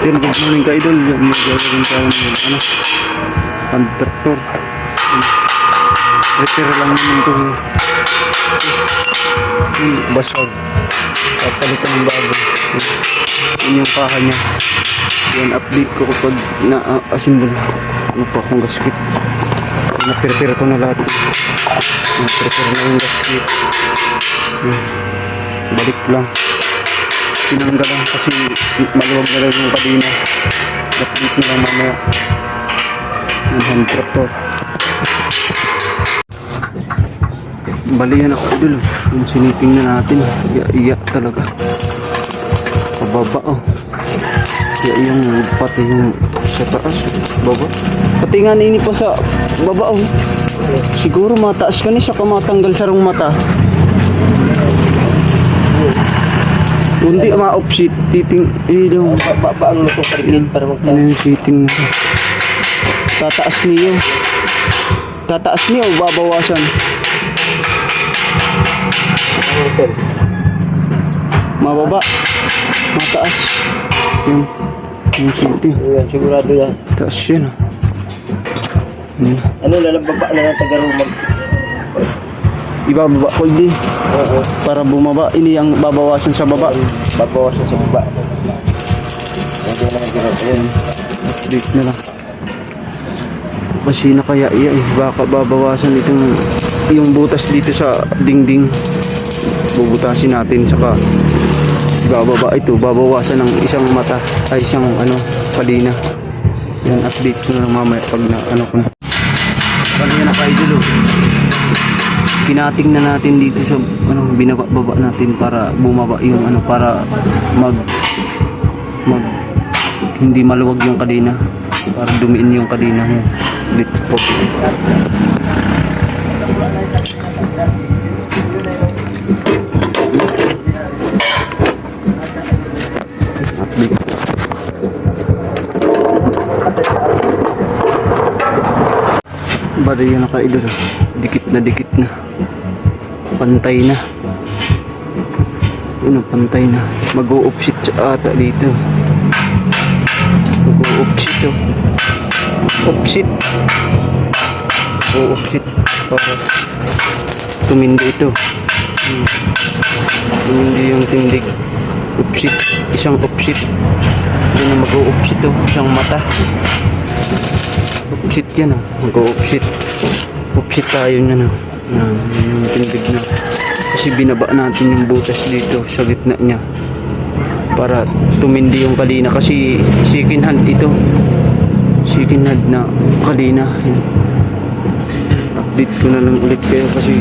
Yan, good morning ka idol. Yan, magagawin tayo ng ano, contractor. Repair lang naman ito. Yan, basag. Papalitan ng bago. Yan yung paha niya. Yan, update ko kapag na-assemble. ano pa akong gasket. Na-prepare ko na lahat. Na-prepare na yung gasket. Yan. Balik lang tinanggal lang kasi maluwag na lang yung kadina update na lang mamaya. Ng hand tractor bali yan ako oh. yung siniting na natin. Iya iya talaga. Pababa oh. Iya yung pati yung sa taas baba. Pati nga nini pa sa baba oh. Siguro mataas ka ni sa kamatanggal sarong mata hindi ma-offset titing eh daw Baba ang luto pa rin para ano magtayo. yung seating na to? Tataas niyo. Tataas niyo o babawasan? Mababa. Mataas. Yung, yung seating. Ayan, sigurado yan. Taas yun. ah. Yun. Ano na lang baba na lang tagarumag. Ibababa ko hindi. Oo. Para bumaba. Ini ang babawasan sa baba. Babawasan sa baba. Hindi naman ganun. Ayan. Update na lang. Kasi na kaya iya eh. Baka babawasan itong yung butas dito sa dingding. Bubutasin natin saka bababa ito. Babawasan ng isang mata ay isang ano palina. Yan update ko na lang mamaya pag na ano ko na. Pag yan naka-idol oh. Kinating na natin dito sa ano binaba natin para bumaba yung ano para mag mag hindi maluwag yung kadena. Para dumiin yung kadena yan dito po Bada yan naka idol dikit na dikit na. Pantay na. Ano pantay na. Mag-o-offset siya ata dito. Mag-o-offset to offset o-offset para tumindi ito. Hmm. tumindi yung tindig. Offset isang offset yun na mag-o-offset to isang mata offset yan ah. Mag-o-offset offset tayo ah. Yan, yun yung tindig na kasi binaba natin yung butas dito sa gitna niya. Para tumindi yung kalina. Kasi second hand ito. Second hand na kalina. Update ko na lang ulit kayo kasi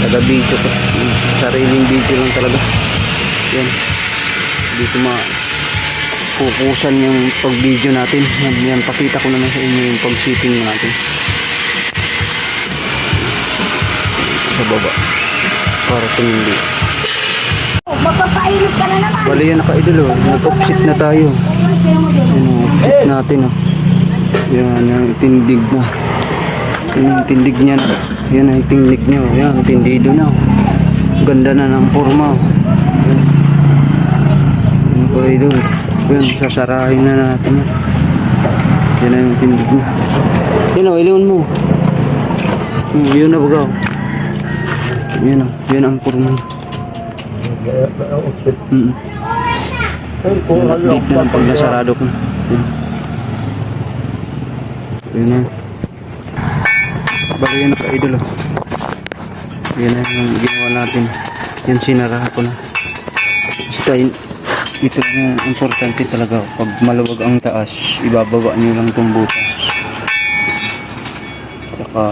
taga video ko sariling video lang talaga. Yan. Dito ma kukusan yung pag video natin yan, yan pakita ko na lang sa inyo yung pag sitting natin sa baba para tumindi Magpapainit ka na naman. Bali yan naka-idol oh. Nag-offset na tayo. Yan oh, offset natin oh. Yan, yung tindig na. Yan yung tindig niya na. Yan ang tindig niya oh. Yan, tindido na oh. Ganda na ng forma oh. Yan. Yan po idol. Yan, sasarahin na natin yan. Yan na yung tindig niya. Yan oh, ilingon mo. Hmm, yun na baga oh. Yan oh, yan ang forma niya. Mm. Ano Update na lang pag ko. Yun. Yun na. Bali yan ka idol oh. Yan na yung ginawa natin. Yan sinara ko na. Basta yun, ito yung importante talaga. Pag maluwag ang taas, ibababa nyo lang itong butas. Saka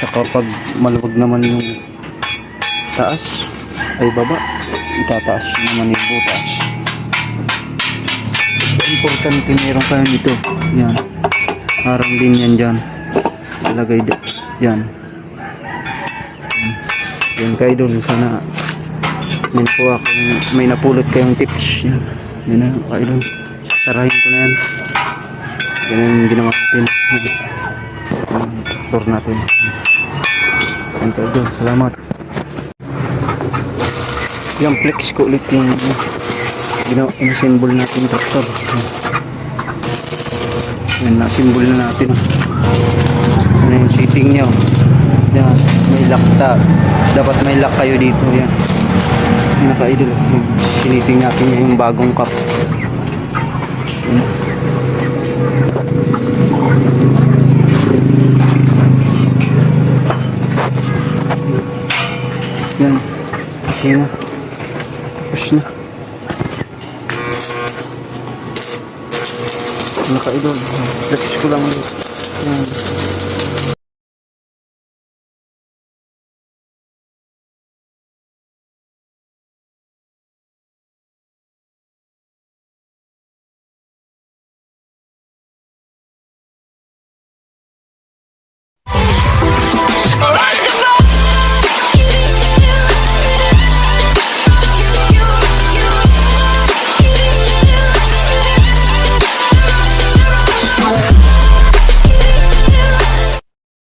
saka pag maluwag naman yung taas ay baba. Itataas naman yung butas. Basta importante meron kayo nito. Yan. Harang din yan dyan. Ilagay di- dyan yan kayo dun sana yan po akong may napulot kayong tips yan yan na kayo dun sarahin ko na yan yan ang ginawa natin yung traktor natin kayo dun salamat yung flex ko ulit yung Gino, in-symbol natin yung traktor. Yan, na-symbol na natin. Ano yung seating nyo. Yan, may lock. Dapat may lock kayo dito. Yan. Yan, naka-idol. Siniting natin yung bagong cup. Yan. Okay na. Push na. Naka-idol. Flex ko lang. Yan.